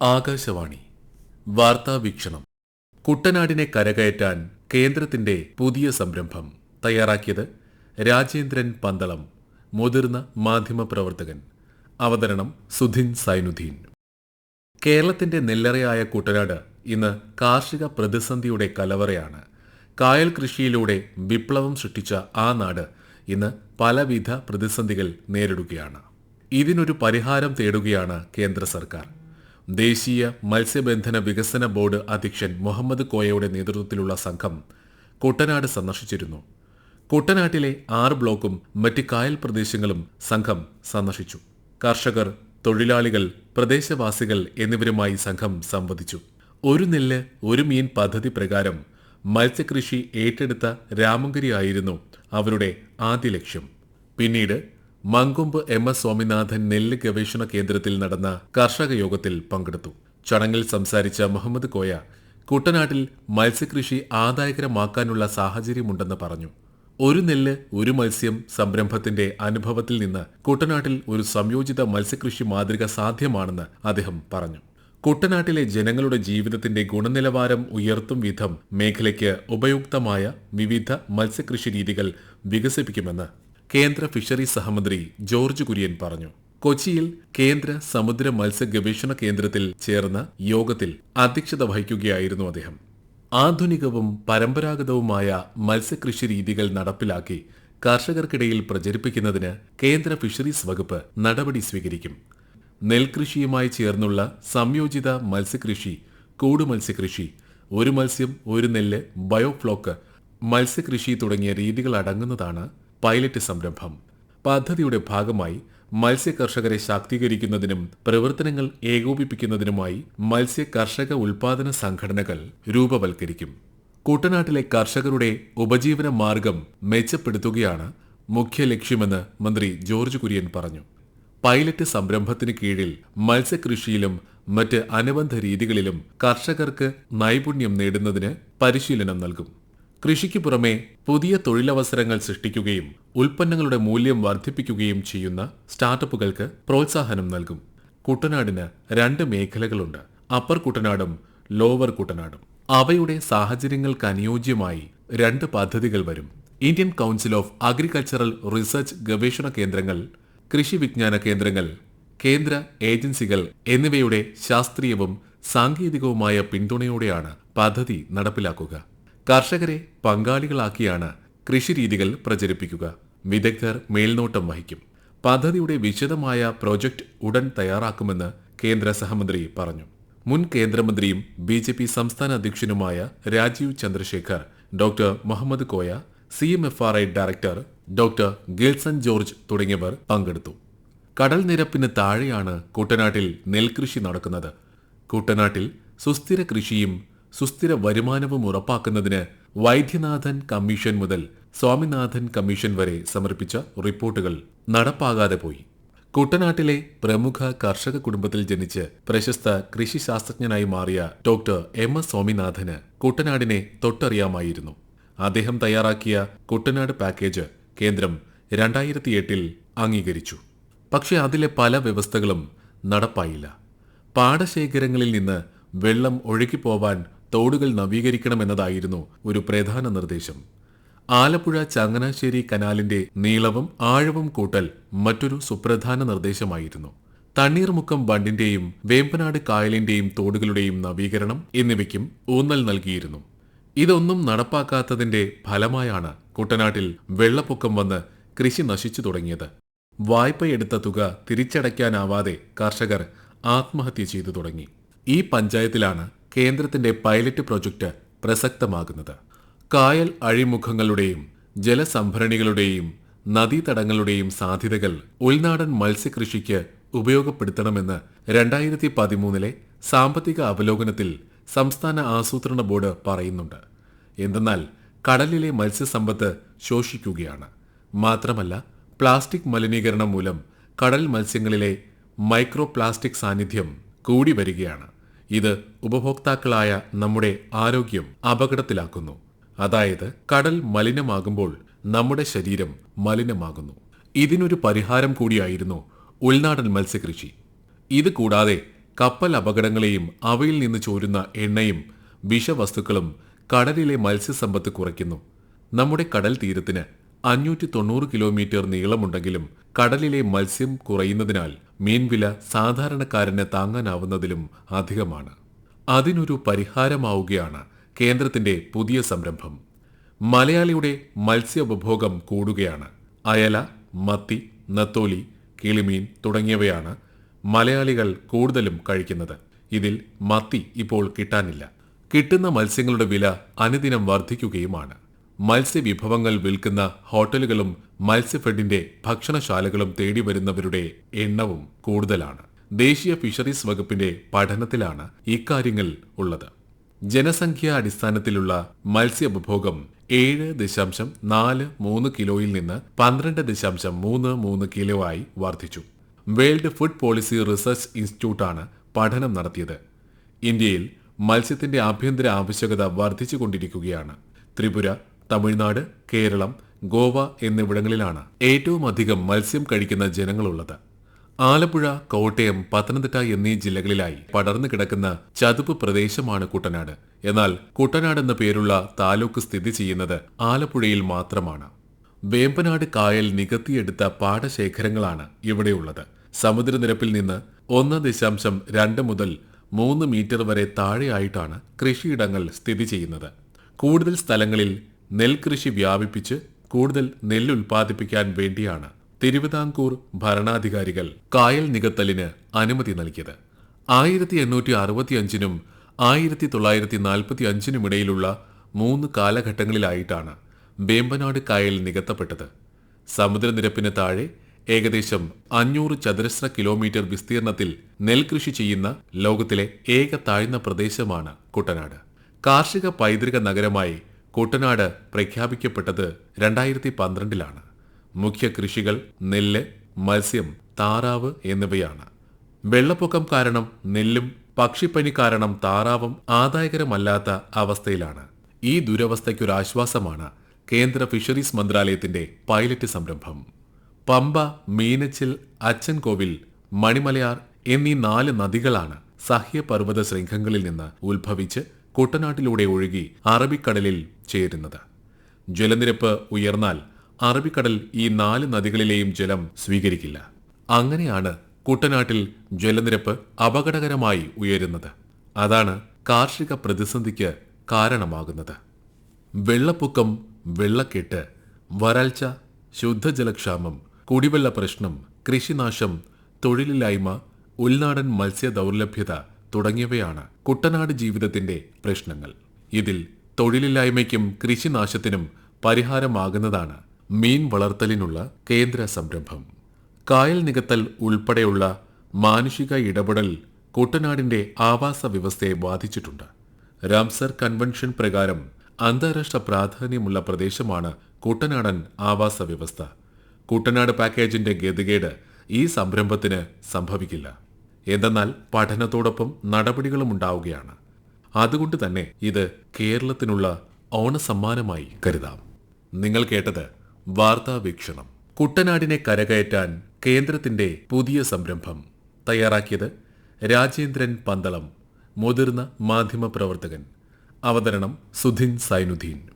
ആകാശവാണി. വാർത്താ വീക്ഷണം. കുട്ടനാടിനെ കരകയറ്റാൻ കേന്ദ്രത്തിന്റെ പുതിയ സംരംഭം. തയ്യാറാക്കിയത് രാജേന്ദ്രൻ പന്തളം മുതിർന്ന മാധ്യമപ്രവർത്തകൻ അവതരണം സുധിൻ സൈനുദ്ദീൻ. കേരളത്തിന്റെ നെല്ലറയായ കുട്ടനാട് ഇന്ന് കാർഷിക പ്രതിസന്ധിയുടെ കലവറയാണ്. കായൽ കൃഷിയിലൂടെ വിപ്ലവം സൃഷ്ടിച്ച ആ നാട് ഇന്ന് പലവിധ പ്രതിസന്ധികൾ നേരിടുകയാണ്. ഇതിനൊരു പരിഹാരം തേടുകയാണ് കേന്ദ്ര സർക്കാർ. ദേശീയ മത്സ്യബന്ധന വികസന ബോർഡ് അധ്യക്ഷൻ മുഹമ്മദ് കോയയുടെ നേതൃത്വത്തിലുള്ള സംഘം കുട്ടനാട് സന്ദർശിച്ചിരുന്നു. കുട്ടനാട്ടിലെ ആറ് ബ്ലോക്കും മറ്റ് കായൽ പ്രദേശങ്ങളും സംഘം സന്ദർശിച്ചു. കർഷകർ തൊഴിലാളികൾ പ്രദേശവാസികൾ എന്നിവരുമായി സംഘം സംവദിച്ചു. ഒരു നെല്ല് ഒരു മീൻ പദ്ധതി പ്രകാരം മത്സ്യകൃഷി ഏറ്റെടുത്ത രാമങ്കരി ആയിരുന്നു അവരുടെ ആദ്യ ലക്ഷ്യം. പിന്നീട് മങ്കൊമ്പ് എം എസ് സ്വാമിനാഥൻ നെല്ല് ഗവേഷണ കേന്ദ്രത്തിൽ നടന്ന കർഷക യോഗത്തിൽ പങ്കെടുത്തു. ചടങ്ങിൽ സംസാരിച്ച മുഹമ്മദ് കോയ കുട്ടനാട്ടിൽ മത്സ്യകൃഷി ആദായകരമാക്കാനുള്ള സാഹചര്യമുണ്ടെന്ന് പറഞ്ഞു. ഒരു നെല്ല് ഒരു മത്സ്യം സംരംഭത്തിന്റെ അനുഭവത്തിൽ നിന്ന് കുട്ടനാട്ടിൽ ഒരു സംയോജിത മത്സ്യകൃഷി മാതൃക സാധ്യമാണെന്ന് അദ്ദേഹം പറഞ്ഞു. കുട്ടനാട്ടിലെ ജനങ്ങളുടെ ജീവിതത്തിന്റെ ഗുണനിലവാരം ഉയർത്തും വിധം മേഖലയ്ക്ക് ഉപയുക്തമായ വിവിധ മത്സ്യകൃഷി രീതികൾ വികസിപ്പിക്കുമെന്ന് കേന്ദ്ര ഫിഷറീസ് സഹമന്ത്രി ജോർജ് കുര്യൻ പറഞ്ഞു. കൊച്ചിയിൽ കേന്ദ്ര സമുദ്ര മത്സ്യ ഗവേഷണ കേന്ദ്രത്തിൽ ചേർന്ന യോഗത്തിൽ അധ്യക്ഷത വഹിക്കുകയായിരുന്നു അദ്ദേഹം. ആധുനികവും പരമ്പരാഗതവുമായ മത്സ്യകൃഷി രീതികൾ നടപ്പിലാക്കി കർഷകർക്കിടയിൽ പ്രചരിപ്പിക്കുന്നതിന് കേന്ദ്ര ഫിഷറീസ് വകുപ്പ് നടപടി സ്വീകരിക്കും. നെൽകൃഷിയുമായി ചേർന്നുള്ള സംയോജിത മത്സ്യകൃഷി കൂട് മത്സ്യകൃഷി ഒരു മത്സ്യം ഒരു നെല്ല് ബയോഫ്ലോക്ക് മത്സ്യകൃഷി തുടങ്ങിയ രീതികൾ അടങ്ങുന്നതാണ് പൈലറ്റ് സംരംഭം. പദ്ധതിയുടെ ഭാഗമായി മത്സ്യ കർഷകരെ ശാക്തീകരിക്കുന്നതിനും പ്രവർത്തനങ്ങൾ ഏകോപിപ്പിക്കുന്നതിനുമായി മത്സ്യ കർഷക ഉൽപാദന സംഘടനകൾ രൂപവൽക്കരിക്കും. കുട്ടനാട്ടിലെ കർഷകരുടെ ഉപജീവന മാർഗം മെച്ചപ്പെടുത്തുകയാണ് മുഖ്യ ലക്ഷ്യമെന്ന് മന്ത്രി ജോർജ് കുര്യൻ പറഞ്ഞു. പൈലറ്റ് സംരംഭത്തിന് കീഴിൽ മത്സ്യകൃഷിയിലും മറ്റ് അനുബന്ധ രീതികളിലും കർഷകർക്ക് നൈപുണ്യം നേടുന്നതിന് പരിശീലനം നൽകും. കൃഷിക്ക് പുറമെ പുതിയ തൊഴിലവസരങ്ങൾ സൃഷ്ടിക്കുകയും ഉൽപ്പന്നങ്ങളുടെ മൂല്യം വർദ്ധിപ്പിക്കുകയും ചെയ്യുന്ന സ്റ്റാർട്ടപ്പുകൾക്ക് പ്രോത്സാഹനം നൽകും. കുട്ടനാടിന് രണ്ട് മേഖലകളുണ്ട്. അപ്പർ കുട്ടനാടും ലോവർ കുട്ടനാടും. അവയുടെ സാഹചര്യങ്ങൾക്ക് അനുയോജ്യമായി രണ്ട് പദ്ധതികൾ വരും. Indian council of agricultural research ഗവേഷണ കേന്ദ്രങ്ങൾ കൃഷി വിജ്ഞാന കേന്ദ്രങ്ങൾ കേന്ദ്ര ഏജൻസികൾ എന്നിവയുടെ ശാസ്ത്രീയവും സാങ്കേതികവുമായ പിന്തുണയോടെയാണ് പദ്ധതി നടപ്പിലാക്കുക. കർഷകരെ പങ്കാളികളാക്കിയാണ് കൃഷിരീതികൾ പ്രചരിപ്പിക്കുക. വിദഗ്ധർ മേൽനോട്ടം വഹിക്കും. പദ്ധതിയുടെ വിശദമായ പ്രോജക്റ്റ് ഉടൻ തയ്യാറാക്കുമെന്ന് കേന്ദ്ര സഹമന്ത്രി പറഞ്ഞു. മുൻ കേന്ദ്രമന്ത്രിയും ബി ജെ പി സംസ്ഥാന അധ്യക്ഷനുമായ Rajeev Chandrasekhar doctor Muhammad Koya C M F R I director doctor Gilson George തുടങ്ങിയവർ പങ്കെടുത്തു. കടൽ നിരപ്പിന് താഴെയാണ് കുട്ടനാട്ടിൽ നെൽകൃഷി നടക്കുന്നത്. കുട്ടനാട്ടിൽ സുസ്ഥിര കൃഷിയും സുസ്ഥിര വരുമാനവും ഉറപ്പാക്കുന്നതിന് വൈദ്യനാഥൻ കമ്മീഷൻ മുതൽ സ്വാമിനാഥൻ കമ്മീഷൻ വരെ സമർപ്പിച്ച റിപ്പോർട്ടുകൾ നടപ്പാകാതെ പോയി. കുട്ടനാട്ടിലെ പ്രമുഖ കർഷക കുടുംബത്തിൽ ജനിച്ച് പ്രശസ്ത കൃഷി ശാസ്ത്രജ്ഞനായി മാറിയ ഡോക്ടർ എം എസ് സ്വാമിനാഥന് കുട്ടനാടിനെ തൊട്ടറിയാമായിരുന്നു. അദ്ദേഹം തയ്യാറാക്കിയ കുട്ടനാട് പാക്കേജ് കേന്ദ്രം രണ്ടായിരത്തി എട്ടിൽ അംഗീകരിച്ചു. പക്ഷേ അതിലെ പല വ്യവസ്ഥകളും നടപ്പായില്ല. പാടശേഖരങ്ങളിൽ നിന്ന് വെള്ളം ഒഴുകിപ്പോവാൻ തോടുകൾ നവീകരിക്കണമെന്നതായിരുന്നു ഒരു പ്രധാന നിർദ്ദേശം. ആലപ്പുഴ ചങ്ങനാശ്ശേരി കനാലിന്റെ നീളവും ആഴവും കൂട്ടൽ മറ്റൊരു സുപ്രധാന നിർദ്ദേശമായിരുന്നു. തണ്ണീർമുക്കം ബണ്ടിന്റെയും വേമ്പനാട് കായലിന്റെയും തോടുകളുടെയും നവീകരണം എന്നിവയ്ക്കും ഊന്നൽ നൽകിയിരുന്നു. ഇതൊന്നും നടപ്പാക്കാത്തതിന്റെ ഫലമായാണ് കുട്ടനാട്ടിൽ വെള്ളപ്പൊക്കം വന്ന് കൃഷി നശിച്ചു തുടങ്ങിയത്. വായ്പയെടുത്ത തുക തിരിച്ചടയ്ക്കാനാവാതെ കർഷകർ ആത്മഹത്യ ചെയ്തു തുടങ്ങി. ഈ പഞ്ചായത്തിലാണ് കേന്ദ്രത്തിന്റെ പൈലറ്റ് പ്രൊജക്ട് പ്രസക്തമാകുന്നത്. കായൽ അഴിമുഖങ്ങളുടെയും ജലസംഭരണികളുടെയും നദീതടങ്ങളുടെയും സാധ്യതകൾ ഉൾനാടൻ മത്സ്യകൃഷിക്ക് ഉപയോഗപ്പെടുത്തണമെന്ന് രണ്ടായിരത്തി പതിമൂന്നിലെ സാമ്പത്തിക അവലോകനത്തിൽ സംസ്ഥാന ആസൂത്രണ ബോർഡ് പറയുന്നുണ്ട്. എന്തെന്നാൽ കടലിലെ മത്സ്യസമ്പത്ത് ശോഷിക്കുകയാണ്. മാത്രമല്ല പ്ലാസ്റ്റിക് മലിനീകരണം മൂലം കടൽ മത്സ്യങ്ങളിലെ മൈക്രോ പ്ലാസ്റ്റിക് സാന്നിധ്യം കൂടി വരികയാണ്. ഇത് ഉപഭോക്താക്കളായ നമ്മുടെ ആരോഗ്യം അപകടത്തിലാക്കുന്നു. അതായത് കടൽ മലിനമാകുമ്പോൾ നമ്മുടെ ശരീരം മലിനമാകുന്നു. ഇതിനൊരു പരിഹാരം കൂടിയായിരുന്നു ഉൾനാടൻ മത്സ്യകൃഷി. ഇത് കൂടാതെ കപ്പൽ അപകടങ്ങളെയും അവയിൽ നിന്ന് ചോരുന്ന എണ്ണയും വിഷവസ്തുക്കളും കടലിലെ മത്സ്യസമ്പത്ത് കുറയ്ക്കുന്നു. നമ്മുടെ കടൽ തീരത്തിന് അഞ്ഞൂറ്റി തൊണ്ണൂറ് കിലോമീറ്റർ നീളമുണ്ടെങ്കിലും കടലിലെ മത്സ്യം കുറയുന്നതിനാൽ മീൻവില സാധാരണക്കാരന് താങ്ങാനാവുന്നതിലും അധികമാണ്. അതിനൊരു പരിഹാരമാവുകയാണ് കേന്ദ്രത്തിന്റെ പുതിയ സംരംഭം. മലയാളിയുടെ മത്സ്യ ഉപഭോഗം കൂടുകയാണ്. അയല മത്തി നത്തോലി കിളിമീൻ തുടങ്ങിയവയാണ് മലയാളികൾ കൂടുതലും കഴിക്കുന്നത്. ഇതിൽ മത്തി ഇപ്പോൾ കിട്ടാനില്ല. കിട്ടുന്ന മത്സ്യങ്ങളുടെ വില അനുദിനം വർദ്ധിക്കുകയുമാണ്. മത്സ്യവിഭവങ്ങൾ വിൽക്കുന്ന ഹോട്ടലുകളും മത്സ്യഫെഡിന്റെ ഭക്ഷണശാലകളും തേടി വരുന്നവരുടെ എണ്ണവും കൂടുതലാണ്. ദേശീയ ഫിഷറീസ് വകുപ്പിന്റെ പഠനത്തിലാണ് ഇക്കാര്യങ്ങൾ ഉള്ളത്. ജനസംഖ്യാ അടിസ്ഥാനത്തിലുള്ള മത്സ്യോപഭോഗം ഏഴ് ദശാംശം നാല് മൂന്ന് കിലോയിൽ നിന്ന് പന്ത്രണ്ട് ദശാംശം മൂന്ന് മൂന്ന് കിലോ ആയി വർദ്ധിച്ചു. വേൾഡ് ഫുഡ് പോളിസി റിസർച്ച് ഇൻസ്റ്റിറ്റ്യൂട്ടാണ് പഠനം നടത്തിയത്. ഇന്ത്യയിൽ മത്സ്യത്തിന്റെ ആഭ്യന്തര ആവശ്യകത വർദ്ധിച്ചുകൊണ്ടിരിക്കുകയാണ്. ത്രിപുര തമിഴ്നാട് കേരളം ഗോവ എന്നിവിടങ്ങളിലാണ് ഏറ്റവും അധികം മത്സ്യം കഴിക്കുന്ന ജനങ്ങളുള്ളത്. ആലപ്പുഴ കോട്ടയം പത്തനംതിട്ട എന്നീ ജില്ലകളിലായി പടർന്നു കിടക്കുന്ന ചതുപ്പ് പ്രദേശമാണ് കുട്ടനാട്. എന്നാൽ കുട്ടനാട് എന്ന പേരുള്ള താലൂക്ക് സ്ഥിതി ചെയ്യുന്നത് ആലപ്പുഴയിൽ മാത്രമാണ്. വേമ്പനാട് കായൽ നികത്തിയെടുത്ത പാടശേഖരങ്ങളാണ് ഇവിടെയുള്ളത്. സമുദ്രനിരപ്പിൽ നിന്ന് ഒന്ന് ദശാംശം രണ്ട് മുതൽ മൂന്ന് മീറ്റർ വരെ താഴെയായിട്ടാണ് കൃഷിയിടങ്ങൾ സ്ഥിതി ചെയ്യുന്നത്. കൂടുതൽ സ്ഥലങ്ങളിൽ നെൽകൃഷി വ്യാപിപ്പിച്ച് കൂടുതൽ നെല്ല് ഉൽപ്പാദിപ്പിക്കാൻ വേണ്ടിയാണ് തിരുവിതാംകൂർ ഭരണാധികാരികൾ കായൽ നികത്തലിന് അനുമതി നൽകിയത്. ആയിരത്തി എണ്ണൂറ്റി അറുപത്തിയഞ്ചിനും ആയിരത്തി തൊള്ളായിരത്തി നാൽപ്പത്തി അഞ്ചിനും ഇടയിലുള്ള മൂന്ന് കാലഘട്ടങ്ങളിലായിട്ടാണ് വേമ്പനാട് കായൽ നികത്തപ്പെട്ടത്. സമുദ്രനിരപ്പിന് താഴെ ഏകദേശം അഞ്ഞൂറ് ചതുരശ്ര കിലോമീറ്റർ വിസ്തീർണത്തിൽ നെൽകൃഷി ചെയ്യുന്ന ലോകത്തിലെ ഏക താഴ്ന്ന പ്രദേശമാണ് കുട്ടനാട്. കാർഷിക പൈതൃക നഗരമായി കുട്ടനാട് പ്രഖ്യാപിക്കപ്പെട്ടത് രണ്ടായിരത്തി പന്ത്രണ്ടിലാണ് മുഖ്യ കൃഷികൾ നെല്ല് മത്സ്യം താറാവ് എന്നിവയാണ്. വെള്ളപ്പൊക്കം കാരണം നെല്ലും പക്ഷിപ്പനി കാരണം താറാവും ആദായകരമല്ലാത്ത അവസ്ഥയിലാണ്. ഈ ദുരവസ്ഥയ്ക്കൊരാശ്വാസമാണ് കേന്ദ്ര ഫിഷറീസ് മന്ത്രാലയത്തിന്റെ പൈലറ്റ് സംരംഭം. പമ്പ മീനച്ചിൽ അച്ചൻകോവിൽ മണിമലയാർ എന്നീ നാല് നദികളാണ് സഹ്യപർവത ശൃംഖങ്ങളിൽ നിന്ന് ഉത്ഭവിച്ച് കുട്ടനാട്ടിലൂടെ ഒഴുകി അറബിക്കടലിൽ ചേരുന്നത്. ജലനിരപ്പ് ഉയർന്നാൽ അറബിക്കടൽ ഈ നാല് നദികളിലെയും ജലം സ്വീകരിക്കില്ല. അങ്ങനെയാണ് കുട്ടനാട്ടിൽ ജലനിരപ്പ് അപകടകരമായി ഉയരുന്നത്. അതാണ് കാർഷിക പ്രതിസന്ധിക്ക് കാരണമാകുന്നത്. വെള്ളപ്പൊക്കം വെള്ളക്കെട്ട് വരൾച്ച ശുദ്ധജലക്ഷാമം കുടിവെള്ള പ്രശ്നം കൃഷിനാശം തൊഴിലില്ലായ്മ ഉൾനാടൻ മത്സ്യ ദൗർലഭ്യത തുടങ്ങിയവയാണ് കുട്ടനാട് ജീവിതത്തിന്റെ പ്രശ്നങ്ങൾ. ഇതിൽ തൊഴിലില്ലായ്മയ്ക്കും കൃഷിനാശത്തിനും പരിഹാരമാകുന്നതാണ് മീൻ വളർത്തലിനുള്ള കേന്ദ്ര സംരംഭം. കായൽ നികത്തൽ ഉൾപ്പെടെയുള്ള മാനുഷിക ഇടപെടൽ കുട്ടനാടിന്റെ ആവാസ വ്യവസ്ഥയെ ബാധിച്ചിട്ടുണ്ട്. റാംസർ കൺവെൻഷൻ പ്രകാരം അന്താരാഷ്ട്ര പ്രാധാന്യമുള്ള പ്രദേശമാണ് കുട്ടനാടൻ ആവാസ വ്യവസ്ഥ. കുട്ടനാട് പാക്കേജിന്റെ ഗതികേട് ഈ സംരംഭത്തിന് സംഭവിക്കില്ല. എന്തെന്നാൽ പഠനത്തോടൊപ്പം നടപടികളും ഉണ്ടാവുകയാണ്. അതുകൊണ്ട് തന്നെ ഇത് കേരളത്തിനുള്ള ഓണസമ്മാനമായി കരുതാം. നിങ്ങൾ കേട്ടത് വാർത്താ വീക്ഷണം. കുട്ടനാടിനെ കരകയറ്റാൻ കേന്ദ്രത്തിന്റെ പുതിയ സംരംഭം. തയ്യാറാക്കിയത് രാജേന്ദ്രൻ പന്തളം. മുതിർന്ന മാധ്യമപ്രവർത്തകൻ. അവതരണം സുധിൻ സൈനുദ്ദീൻ.